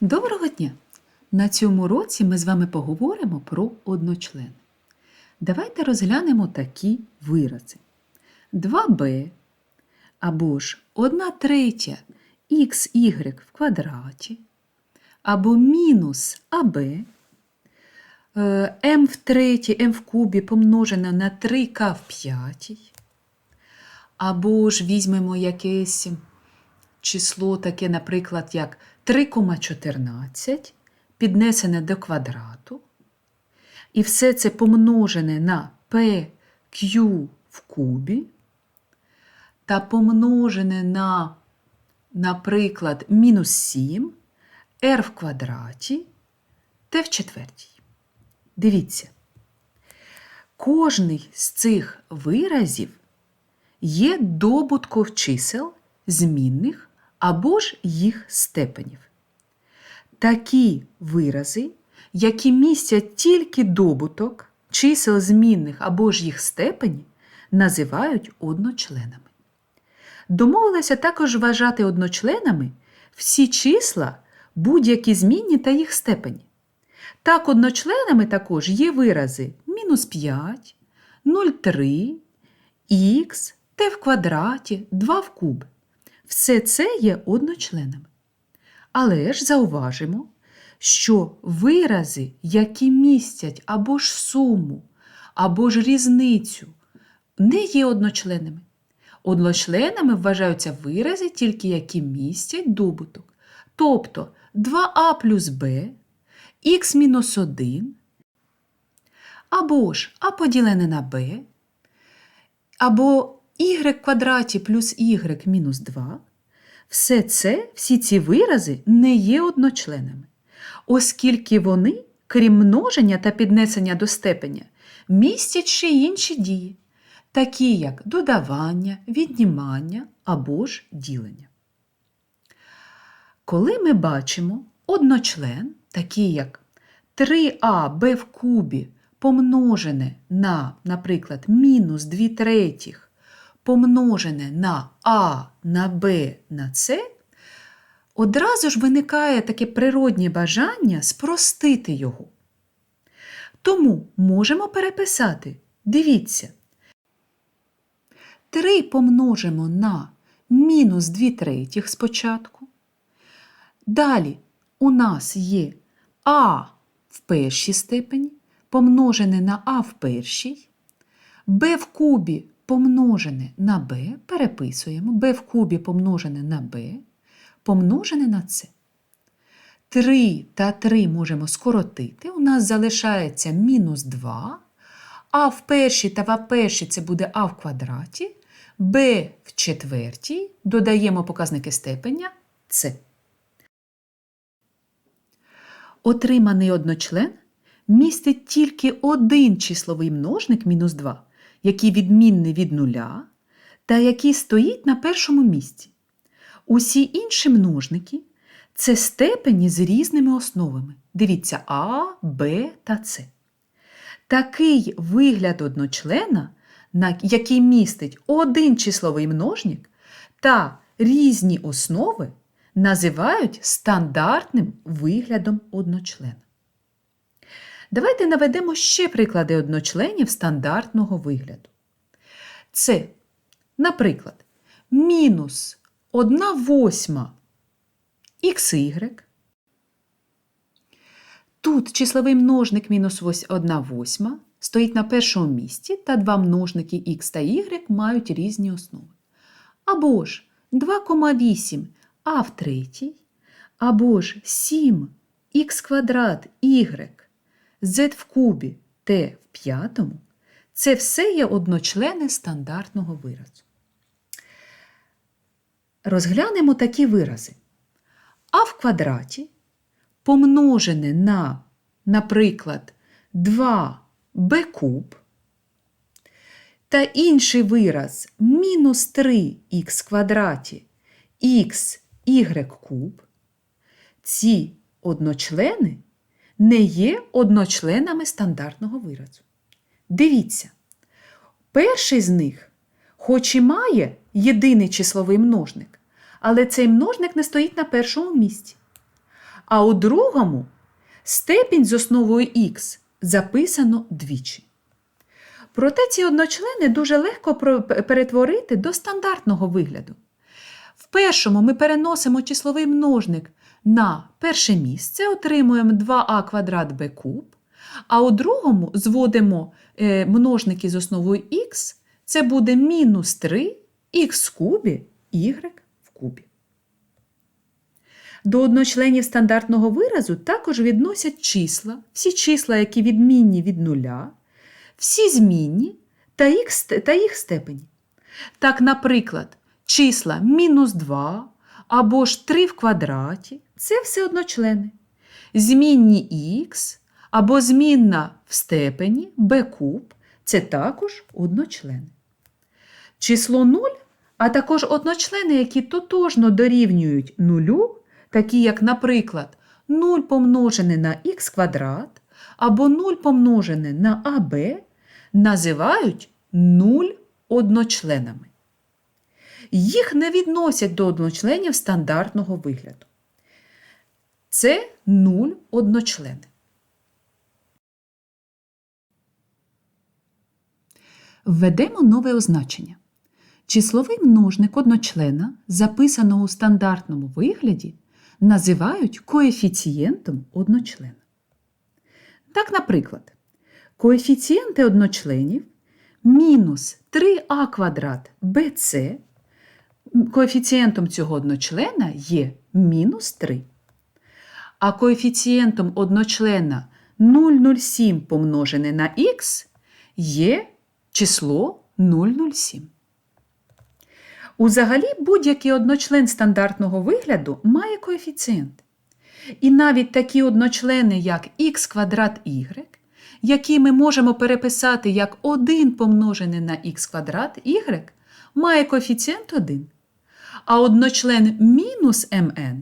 Доброго дня! На цьому році ми з вами поговоримо про одночлен. Давайте розглянемо такі вирази. 2b або ж 1 третя xy в квадраті, або мінус аб, е, m в третій, m в кубі помножене на 3k в п'ятій, або ж візьмемо якесь число таке, наприклад, як 3,14 піднесене до квадрату, і все це помножене на PQ в кубі та помножене на, наприклад, мінус 7 r в квадраті t в четвертій. Дивіться, кожний з цих виразів є добутком чисел змінних або ж їх степенів. Такі вирази, які містять тільки добуток чисел змінних або ж їх степені, називають одночленами. Домовилися також вважати одночленами всі числа, будь-які змінні та їх степені. Так, одночленами також є вирази мінус 5, 0,3, х, t в квадраті, 2 в куб. Все це є одночленами. Але ж зауважимо, що вирази, які містять або ж суму, або ж різницю, не є одночленами. Одночленами вважаються вирази, тільки які містять добуток. Тобто 2а плюс b, х мінус 1, або ж а поділене на b, або y квадраті плюс y мінус 2, все це, всі ці вирази не є одночленами, оскільки вони, крім множення та піднесення до степеня, містять ще інші дії, такі як додавання, віднімання або ж ділення. Коли ми бачимо одночлен, такий як 3аб в кубі помножене на, наприклад, мінус 2 третіх помножене на А на Б на С, одразу ж виникає таке природнє бажання спростити його. Тому можемо переписати. Дивіться. 3 помножимо на мінус 2 третіх спочатку. Далі у нас є А в першій степені, помножене на А в першій, Б в кубі помножене на b, переписуємо b в кубі помножене на b, помножене на c. 3 та 3 можемо скоротити. У нас залишається мінус 2, а в першій та в першій це буде а в квадраті, b в четвертій, додаємо показники степеня c. Отриманий одночлен містить тільки один числовий множник мінус 2 який відмінний від нуля та який стоїть на першому місці. Усі інші множники це степені з різними основами. Дивіться А, Б та С. Такий вигляд одночлена, який містить один числовий множник та різні основи, називають стандартним виглядом одночлена. Давайте наведемо ще приклади одночленів стандартного вигляду. Це, наприклад, мінус 1 восьма xy. Тут числовий множник мінус 1 восьма стоїть на першому місці, та два множники х та y мають різні основи. Або ж 2,8 а в третій, або ж 7 х квадрат y z в кубі t в п'ятому це все є одночлени стандартного виразу. Розглянемо такі вирази. А в квадраті помножене на, наприклад, 2b куб та інший вираз мінус 3х квадраті х куб. Ці одночлени не є одночленами стандартного виразу. Дивіться, перший з них, хоч і має єдиний числовий множник, але цей множник не стоїть на першому місці. а у другому степінь з основою х записано двічі. Проте ці одночлени дуже легко перетворити до стандартного вигляду. В першому ми переносимо числовий множник на перше місце, отримуємо 2а квадрат b куб, а у другому зводимо е, множники з основою х, це буде мінус 3 х в кубі, y в кубі. До одночленів стандартного виразу також відносять числа, всі числа, які відмінні від нуля, всі змінні та їх, та їх степені. Так, наприклад, числа мінус 2 або ж 3 в квадраті це все одночлени. Змінні х або змінна в степені b куб це також одночлени. Число 0, а також одночлени, які тотожно дорівнюють нулю, такі як, наприклад, 0 помножене на х квадрат або 0 помножене на аб, називають 0 одночленами. Їх не відносять до одночленів стандартного вигляду. Це 0 одночлени. Введемо нове означення. Числовий множник одночлена, записаного у стандартному вигляді, називають коефіцієнтом одночлена. Так, наприклад, коефіцієнти одночленів мінус 3а квадрат bc, коефіцієнтом цього одночлена є мінус 3. А коефіцієнтом одночлена 0,07 помножене на х є число 0,07. Узагалі будь-який одночлен стандартного вигляду має коефіцієнт. І навіть такі одночлени, як х квадрат y, які ми можемо переписати як 1 помножене на х квадрат y, має коефіцієнт 1. А одночлен мінус mn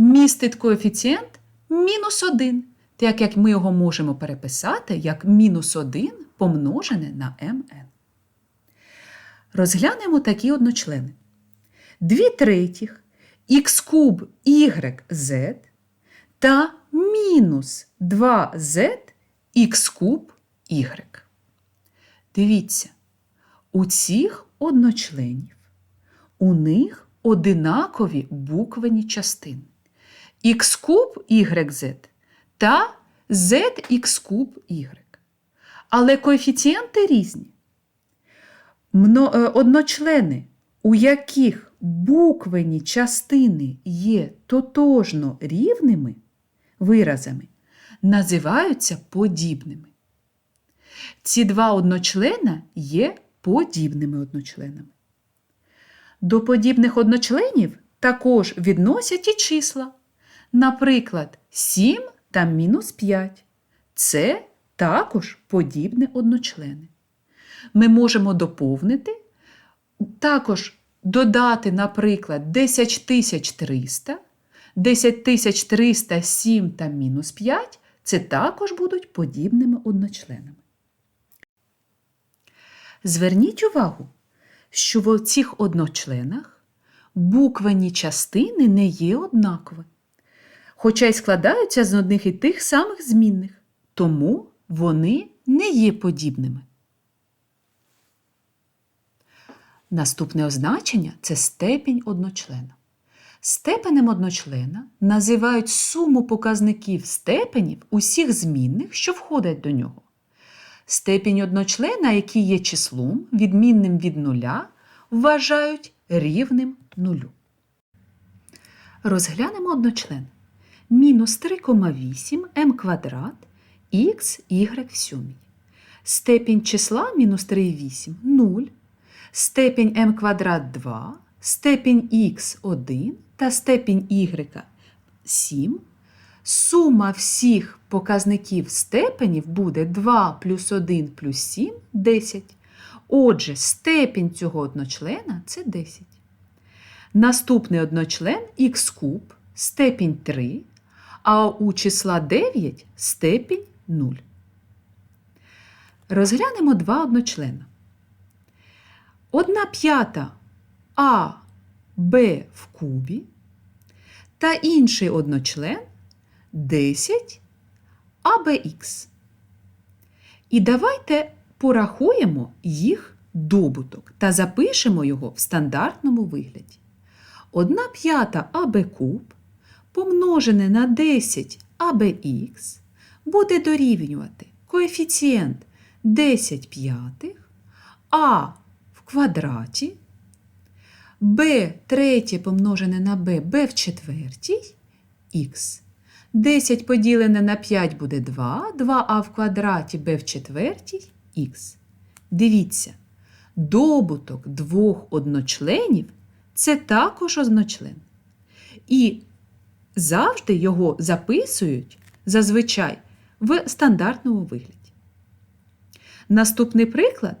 містить коефіцієнт мінус 1, так як ми його можемо переписати як мінус 1 помножене на mn. Розглянемо такі одночлени. 2 третіх х куб yz та мінус 2z х куб y. Дивіться, у цих одночленів у них одинакові буквені частини. Х куб yz та zx куб y. Але коефіцієнти різні. Е, Одночлени, у яких буквені частини є тотожно рівними виразами, називаються подібними. Ці два одночлена є подібними одночленами. До подібних одночленів також відносять і числа. Наприклад, 7 та мінус 5. Це також подібні одночлени. Ми можемо доповнити, також додати, наприклад, 10300, 10300, 7 та мінус 5 це також будуть подібними одночленами. Зверніть увагу, що в цих одночленах буквені частини не є однакові, хоча й складаються з одних і тих самих змінних, тому вони не є подібними. Наступне означення це степінь одночлена. Степенем одночлена називають суму показників степенів усіх змінних, що входять до нього. Степінь одночлена, який є числом, відмінним від нуля, вважають рівним нулю. Розглянемо одночлен. Мінус 3,8 м квадрат х, y в сьомій. Степінь числа мінус 3,8 – 0. Степінь m квадрат 2, степінь х 1 та степінь y 7. Сума всіх показників степенів буде 2 плюс 1 плюс 7 – 10. Отже, степінь цього одночлена це 10. Наступний одночлен х куб, степінь 3, а у числа 9 степінь 0. Розглянемо два одночлена. Одна п'ята А, Б в кубі та інший одночлен 10 АБХ. І давайте порахуємо їх добуток та запишемо його в стандартному вигляді. 1 п'ята АБ куб помножене на 10 АБХ буде дорівнювати коефіцієнт 10 п'ятих А в квадраті, Б третє помножене на Б, Б в четвертій, Х. 10 поділене на 5 буде 2, 2а в квадраті b в четвертій х. Дивіться, добуток двох одночленів це також одночлен. І завжди його записують зазвичай в стандартному вигляді. Наступний приклад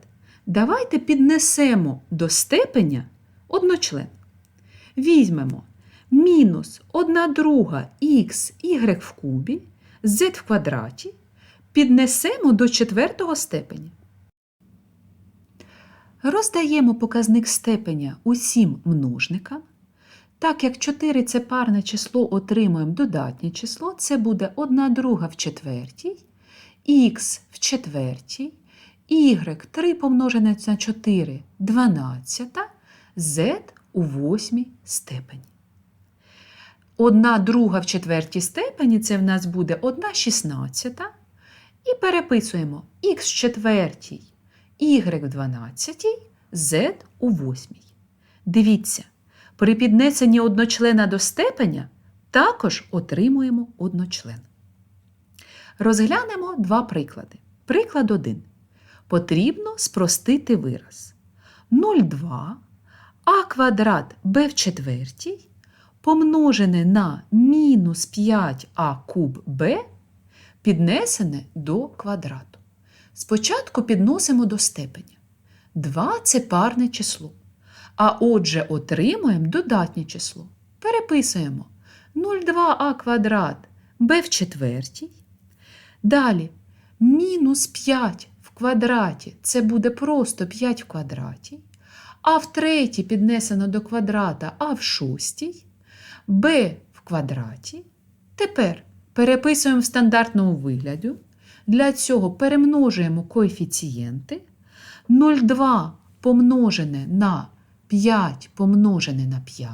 давайте піднесемо до степеня одночлен. Візьмемо мінус 1 друга х y в кубі z в квадраті піднесемо до четвертого степеня. Роздаємо показник степеня усім множникам. Так як 4 це парне число, отримуємо додатнє число, це буде 1 друга в четвертій, х в четвертій, y 3 помножене на 4 12, z у восьмій степені. Одна друга в четвертій степені це в нас буде 1 шістнадцята. І переписуємо х в четвертій, y в дванадцятій, z у восьмій. Дивіться, при піднесенні одночлена до степеня також отримуємо одночлен. Розглянемо два приклади. Приклад 1. Потрібно спростити вираз. 0,2 а квадрат b в четвертій помножене на мінус 5а куб b піднесене до квадрату. Спочатку підносимо до степеня. 2 це парне число. А отже, отримуємо додатнє число. Переписуємо 0,2а квадрат b в четвертій. Далі мінус 5 в квадраті це буде просто 5 в квадраті. А в третій піднесено до квадрата а в шостій b в квадраті. Тепер переписуємо в стандартному вигляді. Для цього перемножуємо коефіцієнти. 0,2 помножене на 5 помножене на 5.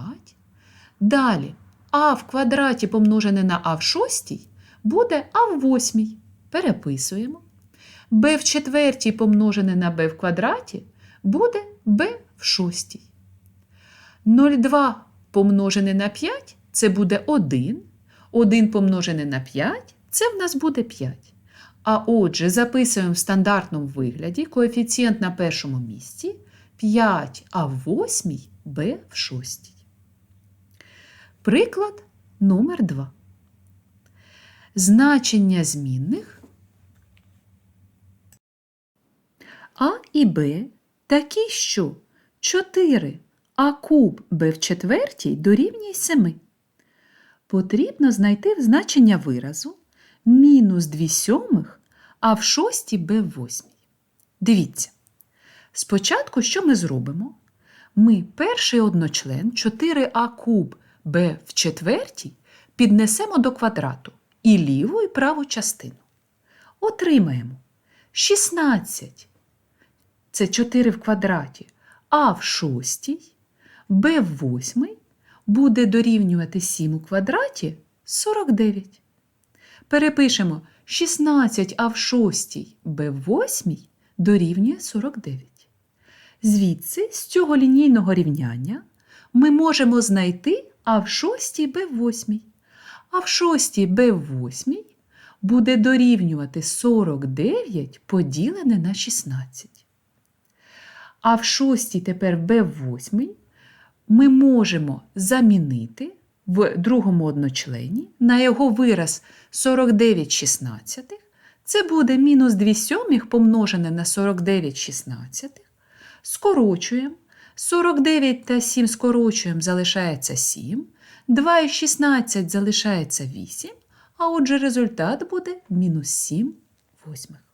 Далі а в квадраті помножене на а в шостій буде а в восьмій. Переписуємо. b в четвертій помножене на b в квадраті буде b в шостій. 0,2 помножене на 5 це буде 1. 1 помножене на 5 це в нас буде 5. А отже, записуємо в стандартному вигляді коефіцієнт на першому місці 5а в восьмій, b в шостій. Приклад номер 2. Значення змінних А і Б такі, що 4 а куб b в четвертій дорівнює 7. Потрібно знайти значення виразу мінус 2 сьомих, а в шостій b в восьмій. Дивіться. Спочатку, що ми зробимо? Ми перший одночлен 4а куб b в четвертій піднесемо до квадрату і ліву і праву частину. Отримаємо 16. Це 4 в квадраті, а в шостій b в восьмий буде дорівнювати 7 у квадраті 49. Перепишемо 16 а в шостій b в восьмій дорівнює 49. Звідси, з цього лінійного рівняння, ми можемо знайти а в шостій b в восьмій. А в шостій b в восьмій буде дорівнювати 49 поділене на 16. А в шостій тепер b в восьмій ми можемо замінити в другому одночлені на його вираз 49 шістнадцятих. Це буде мінус 2 сьомих помножене на 49 шістнадцятих. Скорочуємо. 49 та 7 скорочуємо, залишається 7. 2 і 16 залишається 8. А отже, результат буде мінус 7 восьмих.